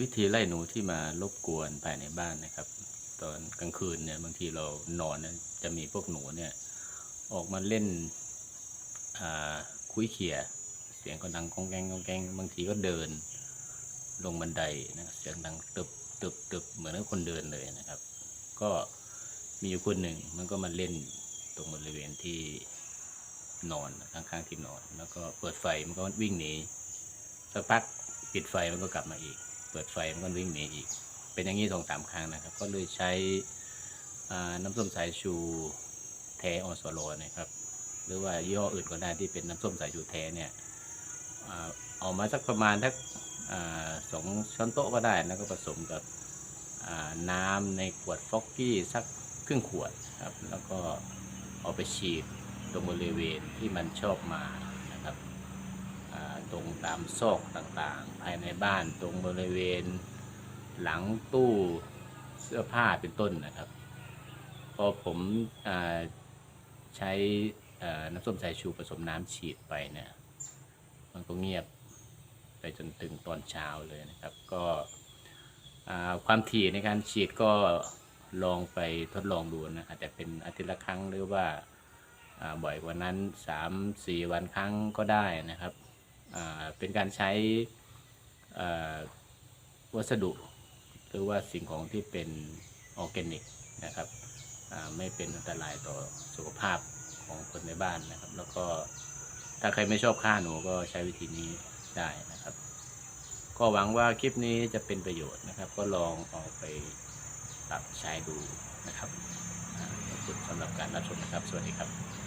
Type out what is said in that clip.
วิธีไล่หนูที่มารบกวนภายในบ้านนะครับ ตอนกลางคืนเนี่ยบางทีเรานอนนจะมีพวกหนูเนี่ย ออกมาเล่นคุยเขี่ยเสียงก็ดังก้องแกงก้องแกงบางทีก็เดิน ลงบันไดนะเสียงดังตึบตึบตึบเหมือนคนเดินเลยนะครับ ก็มีอยู่คนหนึ่งมันก็มาเล่นตรงบริเวณที่นอนข้างๆที่นอน แล้วก็เปิดไฟมันก็วิ่งหนีสักพักปิดไฟมันก็กลับมาอีก ปิดไฟมันก็วิ่งหนีอีก เป็นอย่างนี้สองสามครั้งนะครับ ก็เลยใช้น้ำส้มสายชูแท้อสโลนะครับ หรือว่ายี่ห้ออื่นก็ได้ที่เป็นน้ำส้มสายชูแท้เนี่ยเอามาสักประมาณสักสองช้อนโต๊ะก็ได้แล้วก็ผสมกับน้ำในขวดฟอกกี้สักครึ่งขวดครับ แล้วก็เอาไปฉีดตรงบริเวณที่มันชอบมานะครับ ตรงตามซอกต่างๆ ภายในบ้านตรงบริเวณหลังตู้เสื้อผ้าเป็นต้นนะครับ พอผมอใช้น้ำส้มสายชูผสมน้ำฉีดไปเนี่ยมันก็เงียบไปจนถึงตอนเช้าเลยนะครับ ก็ความถี่ในการฉีดก็ลองไปทดลองดูนะอาจจะเป็นอาทิตย์ละครั้งหรือว่าบ่อยกว่านั้น 3-4 วันครั้งก็ได้นะครับ เป็นการใช้วัสดุหรือว่าสิ่งของที่เป็นออร์แกนิกนะครับไม่เป็นอันตรายต่อสุขภาพของคนในบ้านนะครับ แล้วก็ถ้าใครไม่ชอบฆ่าหนูก็ใช้วิธีนี้ได้นะครับ ก็หวังว่าคลิปนี้จะเป็นประโยชน์นะครับ ก็ลองเอาไปปรับใช้ดูนะครับขอบคุณสำหรับการรับชมนะครับ สวัสดีครับ